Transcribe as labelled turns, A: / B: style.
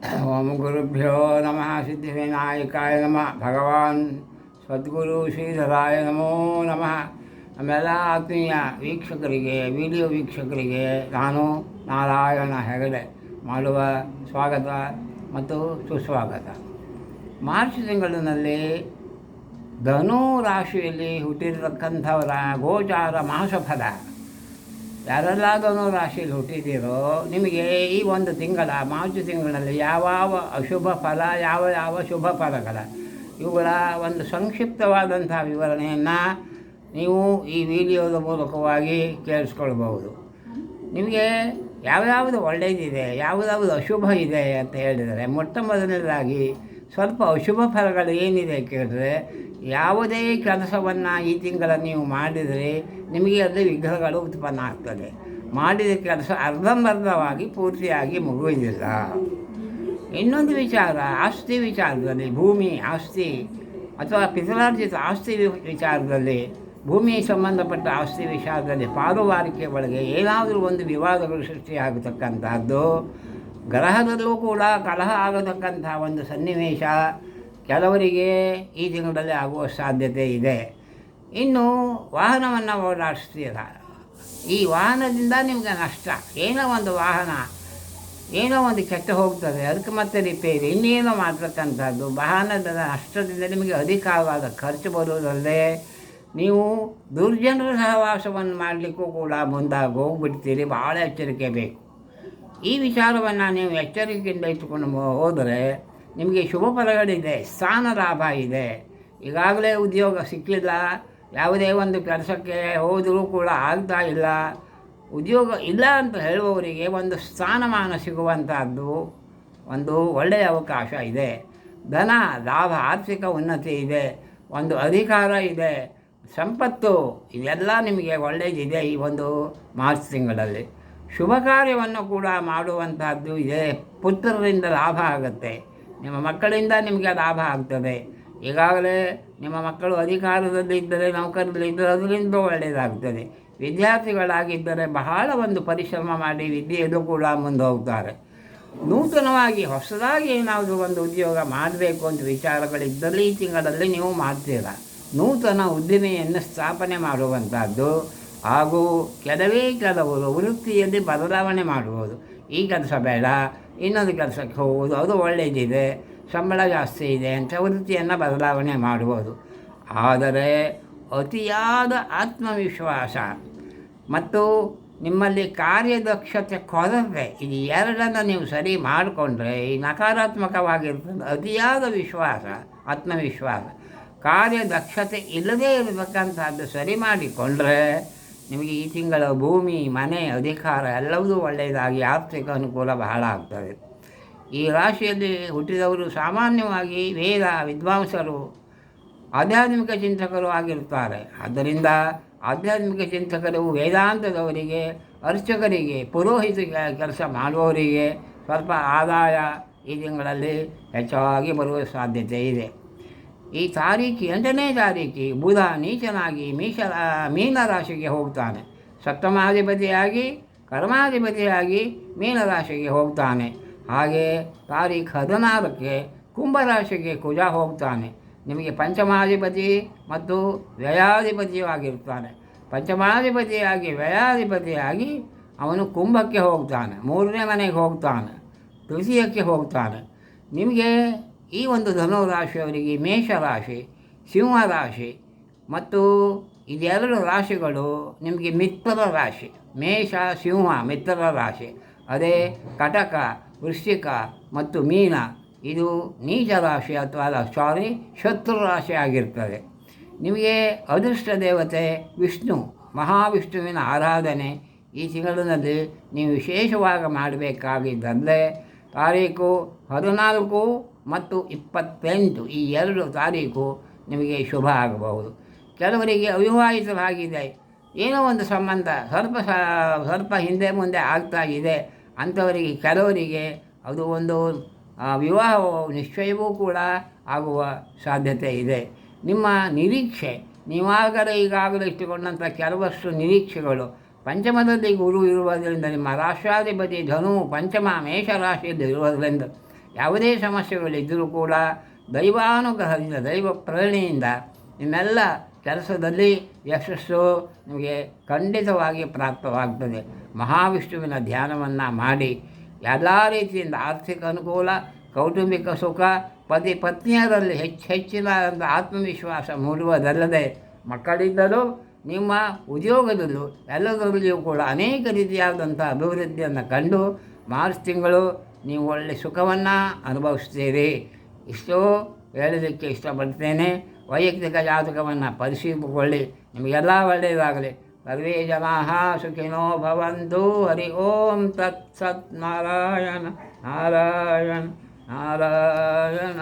A: ಓಂ ಗುರುಭ್ಯೋ ನಮಃ ಸಿದ್ಧಿವಿನಾಯಕಾಯ ನಮಃ ಭಗವಾನ್ ಸದ್ಗುರು ಶ್ರೀಧರಾಯ ನಮೋ ನಮಃ ನಮ್ಮೆಲ್ಲ ಆತ್ಮೀಯ ವೀಕ್ಷಕರಿಗೆ ವಿಡಿಯೋ ವೀಕ್ಷಕರಿಗೆ ನಾನು ನಾರಾಯಣ ಹೆಗಡೆ ಮಾಡುವ ಸ್ವಾಗತ ಮತ್ತು ಸುಸ್ವಾಗತ. ಮಾರ್ಚ್ ತಿಂಗಳಿನಲ್ಲಿ ಧನು ರಾಶಿಯಲ್ಲಿ ಹುಟ್ಟಿರತಕ್ಕಂಥವರ ಗೋಚಾರ ಮಾಸಫಲ ಯಾರೆಲ್ಲ ಧನು ರಾಶಿಯಲ್ಲಿ ಹುಟ್ಟಿದ್ದೀರೋ, ನಿಮಗೆ ಈ ಒಂದು ತಿಂಗಳ, ಮಾರ್ಚ್ ತಿಂಗಳಲ್ಲಿ ಯಾವ್ಯಾವ ಅಶುಭ ಫಲ, ಯಾವ ಯಾವ ಶುಭ ಫಲಗಳ? ಇವುಗಳ ಒಂದು ಸಂಕ್ಷಿಪ್ತವಾದಂಥ ವಿವರಣೆಯನ್ನು ನೀವು ಈ ವಿಡಿಯೋದ ಮೂಲಕವಾಗಿ ಕೇಳಿಸ್ಕೊಳ್ಬಹುದು. ನಿಮಗೆ ಯಾವ್ಯಾವುದು ಒಳ್ಳೆಯದಿದೆ ಯಾವುದಾವುದು ಅಶುಭ ಇದೆ ಅಂತ ಹೇಳಿದರೆ, ಮೊಟ್ಟ ಮೊದಲನೇದಾಗಿ ಸ್ವಲ್ಪ ಅಶುಭ ಫಲಗಳು ಏನಿದೆ ಕೇಳಿದ್ರೆ ಯಾವುದೇ ಕೆಲಸವನ್ನು ಈ ತಿಂಗಳ ನೀವು ಮಾಡಿದರೆ ನಿಮಗೆ ಅದು ವಿಗ್ರಹಗಳು ಉತ್ಪನ್ನ ಆಗ್ತದೆ. ಮಾಡಿದ ಕೆಲಸ ಅರ್ಧಂಬರ್ಧವಾಗಿ ಪೂರ್ತಿಯಾಗಿ ಮುಗುವುದಿಲ್ಲ ಇನ್ನೊಂದು ವಿಚಾರ, ಆಸ್ತಿ ವಿಚಾರದಲ್ಲಿ, ಭೂಮಿ ಆಸ್ತಿ ಅಥವಾ ಪಿತರಾರ್ಜಿತ ಆಸ್ತಿ ವಿಚಾರದಲ್ಲಿ ಭೂಮಿ ಸಂಬಂಧಪಟ್ಟ ಆಸ್ತಿ ವಿಚಾರದಲ್ಲಿ ಪಾರುವಾರಿಕೆ ಒಳಗೆ ಏನಾದರೂ ಒಂದು ವಿವಾದಗಳು ಸೃಷ್ಟಿಯಾಗತಕ್ಕಂಥದ್ದು ಗ್ರಹದಲ್ಲೂ ಕೂಡ ಕಲಹ ಆಗತಕ್ಕಂಥ ಒಂದು ಸನ್ನಿವೇಶ ಕೆಲವರಿಗೆ ಈ ತಿಂಗಳಲ್ಲಿ ಆಗುವ ಸಾಧ್ಯತೆ ಇದೆ. ಇನ್ನು ವಾಹನವನ್ನು ಓಡಾಡಿಸ್ತೀರ? ಈ ವಾಹನದಿಂದ ನಿಮಗೆ ನಷ್ಟ. ಏನೋ ಒಂದು ವಾಹನ, ಏನೋ ಒಂದು ಕೆಟ್ಟ ಹೋಗ್ತದೆ, ಅದಕ್ಕೆ ಮತ್ತೆ ರಿಪೇರಿ ಇನ್ನೇನೋ ಮಾಡ್ತಕ್ಕಂಥದ್ದು ವಾಹನದ ನಷ್ಟದಿಂದ ನಿಮಗೆ ಅಧಿಕವಾದ ಖರ್ಚು ಬರುವುದಲ್ಲದೆ ನೀವು ದುರ್ಜನರ ಸಹವಾಸವನ್ನು ಮಾಡಲಿಕ್ಕೂ ಕೂಡ ಮುಂದಾಗಿ ಹೋಗ್ಬಿಡ್ತೀರಿ. ಭಾಳ ಎಚ್ಚರಿಕೆ ಬೇಕು. ಈ ವಿಚಾರವನ್ನು ನೀವು ಎಚ್ಚರಿಕೆಯಿಂದ ಇಟ್ಟುಕೊಂಡು ಹೋದರೆ ನಿಮಗೆ ಶುಭ ಫಲಗಳಿದೆ, ಸ್ಥಾನ ಲಾಭ ಇದೆ. ಈಗಾಗಲೇ ಉದ್ಯೋಗ ಸಿಕ್ಕಲಿಲ್ಲ ಯಾವುದೇ ಒಂದು ಕೆಲಸಕ್ಕೆ ಹೋದರೂ ಕೂಡ ಆಗ್ತಾ ಇಲ್ಲ. ಉದ್ಯೋಗ ಇಲ್ಲ ಅಂತ ಹೇಳುವವರಿಗೆ ಒಂದು ಸ್ಥಾನಮಾನ ಸಿಗುವಂಥದ್ದು ಒಂದು ಒಳ್ಳೆಯ ಅವಕಾಶ ಇದೆ. ಧನ, ಲಾಭ, ಆರ್ಥಿಕ ಉನ್ನತಿ ಇದೆ, ಒಂದು ಅಧಿಕಾರ ಇದೆ, ಸಂಪತ್ತು ಇವೆಲ್ಲ ನಿಮಗೆ ಒಳ್ಳೆಯದಿದೆ ಈ ಒಂದು ಮಾರ್ಚ್ ತಿಂಗಳಲ್ಲಿ. ಶುಭ ಕಾರ್ಯವನ್ನು ಕೂಡ ಮಾಡುವಂಥದ್ದು ಇದೆ, ಪುತ್ರರಿಂದ ಲಾಭ ಆಗುತ್ತೆ. ನಿಮ್ಮ ಮಕ್ಕಳಿಂದ ನಿಮಗೆ ಲಾಭ ಆಗ್ತದೆ. ಈಗಾಗಲೇ ನಿಮ್ಮ ಮಕ್ಕಳು ಅಧಿಕಾರದಲ್ಲಿ ಇದ್ದರೆ ನೌಕರದಲ್ಲಿ ಇದ್ದರೆ ಅದರಿಂದ ಒಳ್ಳೆಯದಾಗ್ತದೆ ವಿದ್ಯಾರ್ಥಿಗಳಾಗಿದ್ದರೆ ಬಹಳ ಒಂದು ಪರಿಶ್ರಮ ಮಾಡಿ ವಿದ್ಯೆಯಲ್ಲೂ ಕೂಡ ಮುಂದೆ ಹೋಗ್ತಾರೆ ನೂತನವಾಗಿ ಹೊಸದಾಗಿ ಏನಾದರೂ ಒಂದು ಉದ್ಯೋಗ ಮಾಡಬೇಕು ಅಂತ ವಿಚಾರಗಳಿದ್ದಲ್ಲಿ ಈ ತಿಂಗಳಲ್ಲಿ ನೀವು ಮಾಡ್ತೀರ? ನೂತನ ಉದ್ದಿಮೆಯನ್ನು ಸ್ಥಾಪನೆ ಮಾಡುವಂಥದ್ದು ಹಾಗೂ ಕೆಲವೇ ಕೆಲವರು ವೃತ್ತಿಯಲ್ಲಿ ಬದಲಾವಣೆ ಮಾಡುವುದು. ಈ ಕೆಲಸ ಬೇಡ, ಇನ್ನೊಂದು ಕೆಲಸಕ್ಕೆ ಹೋಗುವುದು, ಅದು ಒಳ್ಳೆಯದಿದೆ, ಸಂಬಳ ಜಾಸ್ತಿ ಇದೆ ಅಂತ ವೃತ್ತಿಯನ್ನು ಬದಲಾವಣೆ ಮಾಡುವುದು. ಆದರೆ ಅತಿಯಾದ ಆತ್ಮವಿಶ್ವಾಸ ಮತ್ತು ನಿಮ್ಮಲ್ಲಿ ಕಾರ್ಯದಕ್ಷತೆ ಕೊರತೆ ಇದು ಎರಡನ್ನು ನೀವು ಸರಿ ಮಾಡಿಕೊಂಡ್ರೆ ಈ ನಕಾರಾತ್ಮಕವಾಗಿರ್ತದೆ. ಅತಿಯಾದ ವಿಶ್ವಾಸ, ಆತ್ಮವಿಶ್ವಾಸ, ಕಾರ್ಯದಕ್ಷತೆ ಇಲ್ಲದೇ ಇರತಕ್ಕಂಥದ್ದು ಸರಿ ಮಾಡಿಕೊಂಡ್ರೆ ನಿಮಗೆ ಈ ತಿಂಗಳ ಭೂಮಿ, ಮನೆ, ಅಧಿಕಾರ ಎಲ್ಲವೂ ಒಳ್ಳೆಯದಾಗಿ ಆರ್ಥಿಕ ಅನುಕೂಲ ಬಹಳ ಆಗ್ತದೆ. ಈ ರಾಶಿಯಲ್ಲಿ ಹುಟ್ಟಿದವರು ಸಾಮಾನ್ಯವಾಗಿ ವೇದ, ವಿದ್ವಾಂಸರು, ಆಧ್ಯಾತ್ಮಿಕ ಚಿಂತಕರು ಆಗಿರುತ್ತಾರೆ. ಆದ್ದರಿಂದ ಆಧ್ಯಾತ್ಮಿಕ ಚಿಂತಕರು ವೇದಾಂತದವರಿಗೆ, ಅರ್ಚಕರಿಗೆ ಪುರೋಹಿತ ಕೆಲಸ ಮಾಡುವವರಿಗೆ ಸ್ವಲ್ಪ ಆದಾಯ ಈ ತಿಂಗಳಲ್ಲಿ ಹೆಚ್ಚಾಗಿ ಬರುವ ಸಾಧ್ಯತೆ ಇದೆ. ಈ ತಾರೀಖು ಎಂಟನೇ ತಾರೀಕು ಬುಧ ನೀಚನಾಗಿ ಮೀಶ ಮೀನರಾಶಿಗೆ ಹೋಗ್ತಾನೆ ಸಪ್ತಮಾಧಿಪತಿಯಾಗಿ ಕರ್ಮಾಧಿಪತಿಯಾಗಿ ಮೀನರಾಶಿಗೆ ಹೋಗ್ತಾನೆ ಹಾಗೆ ತಾರೀಖು ಹದಿನಾರಕ್ಕೆ ಕುಂಭರಾಶಿಗೆ ಕುಜ ಹೋಗ್ತಾನೆ ನಿಮಗೆ ಪಂಚಮಾಧಿಪತಿ ಮತ್ತು ವ್ಯಯಾಧಿಪತಿಯೂ ಆಗಿರ್ತಾನೆ ಪಂಚಮಾಧಿಪತಿಯಾಗಿ ವ್ಯಯಾಧಿಪತಿಯಾಗಿ ಅವನು ಕುಂಭಕ್ಕೆ ಹೋಗ್ತಾನೆ ಮೂರನೇ ಮನೆಗೆ ಹೋಗ್ತಾನೆ ತೃತೀಯಕ್ಕೆ ಹೋಗ್ತಾನೆ ನಿಮಗೆ ಈ ಒಂದು ಧನುರಾಶಿಯವರಿಗೆ ಮೇಷರಾಶಿ, ಸಿಂಹರಾಶಿ ಮತ್ತು ಇದೆರಡು ರಾಶಿಗಳು ನಿಮಗೆ ಮಿತ್ರರ ರಾಶಿ, ಮೇಷ, ಸಿಂಹ, ಮಿತ್ರರ ರಾಶಿ. ಅದೇ ಕಟಕ, ವೃಶ್ಚಿಕ ಮತ್ತು ಮೀನ. ಇದು ನೀಚ ರಾಶಿ ಅಥವಾ ಸಾರಿ ಶತ್ರು ರಾಶಿ ಆಗಿರ್ತದೆ. ನಿಮಗೆ ಅದೃಷ್ಟ ದೇವತೆ ವಿಷ್ಣು, ಮಹಾವಿಷ್ಣುವಿನ ಆರಾಧನೆ. ಈ ತಿಂಗಳಿನಲ್ಲಿ ನೀವು ವಿಶೇಷವಾಗಿ ಮಾಡಬೇಕಾಗಿದ್ದಂದರೆ ತಾರೀಕು ಹದಿನಾಲ್ಕು ಮತ್ತು ಇಪ್ಪತ್ತೆಂಟು ಈ ಎರಡು ತಾರೀಕು ನಿಮಗೆ ಶುಭ ಆಗಬಹುದು. ಕೆಲವರಿಗೆ ಅವಿವಾಹಿತರಾಗಿದೆ ಏನೋ ಒಂದು ಸಂಬಂಧ ಸ್ವಲ್ಪ ಸ್ವಲ್ಪ ಹಿಂದೆ ಮುಂದೆ ಆಗ್ತಾ ಇದೆ ಅಂಥವರಿಗೆ ಕೆಲವರಿಗೆ ಅದು ಒಂದು ವಿವಾಹ ನಿಶ್ಚಯವೂ ಕೂಡ ಆಗುವ ಸಾಧ್ಯತೆ ಇದೆ. ನಿಮ್ಮ ನಿರೀಕ್ಷೆ, ನೀವಾಗಲೇ ಈಗಾಗಲೇ ಇಟ್ಟುಕೊಂಡಂಥ ಕೆಲವಷ್ಟು ನಿರೀಕ್ಷೆಗಳು, ಪಂಚಮದಲ್ಲಿ ಗುರು ಇರುವುದರಿಂದ, ನಿಮ್ಮ ರಾಷ್ಟ್ರಾಧಿಪತಿ ಧನು, ಪಂಚಮ ಮೇಷ ರಾಶಿಯಲ್ಲಿ ಇರುವುದರಿಂದ ಯಾವುದೇ ಸಮಸ್ಯೆಗಳಿದ್ದರೂ ಕೂಡ ದೈವಾನುಗ್ರಹದಿಂದ, ದೈವ ಪ್ರೇರಣೆಯಿಂದ ನಿಮ್ಮೆಲ್ಲ ಕೆಲಸದಲ್ಲಿ ಯಶಸ್ಸು ನಿಮಗೆ ಖಂಡಿತವಾಗಿ ಪ್ರಾಪ್ತವಾಗ್ತದೆ. ಮಹಾವಿಷ್ಣುವಿನ ಧ್ಯಾನವನ್ನು ಮಾಡಿ ಎಲ್ಲ ರೀತಿಯಿಂದ ಆರ್ಥಿಕ ಅನುಕೂಲ, ಕೌಟುಂಬಿಕ ಸುಖ, ಪತಿ ಪತ್ನಿಯರಲ್ಲಿ ಹೆಚ್ಚು ಹೆಚ್ಚಿನ ಆತ್ಮವಿಶ್ವಾಸ ಮೂಡುವುದಲ್ಲದೆ ಮಕ್ಕಳಿದ್ದರೂ ನಿಮ್ಮ ಉದ್ಯೋಗದಲ್ಲೂ ಎಲ್ಲದರಲ್ಲಿಯೂ ಕೂಡ ಅನೇಕ ರೀತಿಯಾದಂಥ ಅಭಿವೃದ್ಧಿಯನ್ನು ಕಂಡು ಮಾರ್ಚ್ ತಿಂಗಳು ನೀವು ಒಳ್ಳೆ ಸುಖವನ್ನು ಅನುಭವಿಸ್ತೀರಿ ಇಷ್ಟೋ ಹೇಳೋದಕ್ಕೆ ಇಷ್ಟಪಡ್ತೇನೆ. ವೈಯಕ್ತಿಕ ಜಾತಕವನ್ನು ಪರಿಶೀಲಿಸಿಕೊಳ್ಳಿ. ನಿಮಗೆಲ್ಲ ಒಳ್ಳೆಯದಾಗಲಿ. ಸರ್ವೇ ಜನಾ ಸುಖಿನೋ ಭವಂತು. ಹರಿ ಓಂ ತತ್ ಸತ್ ನಾರಾಯಣ. ನಾರಾಯಣ. ನಾರಾಯಣ.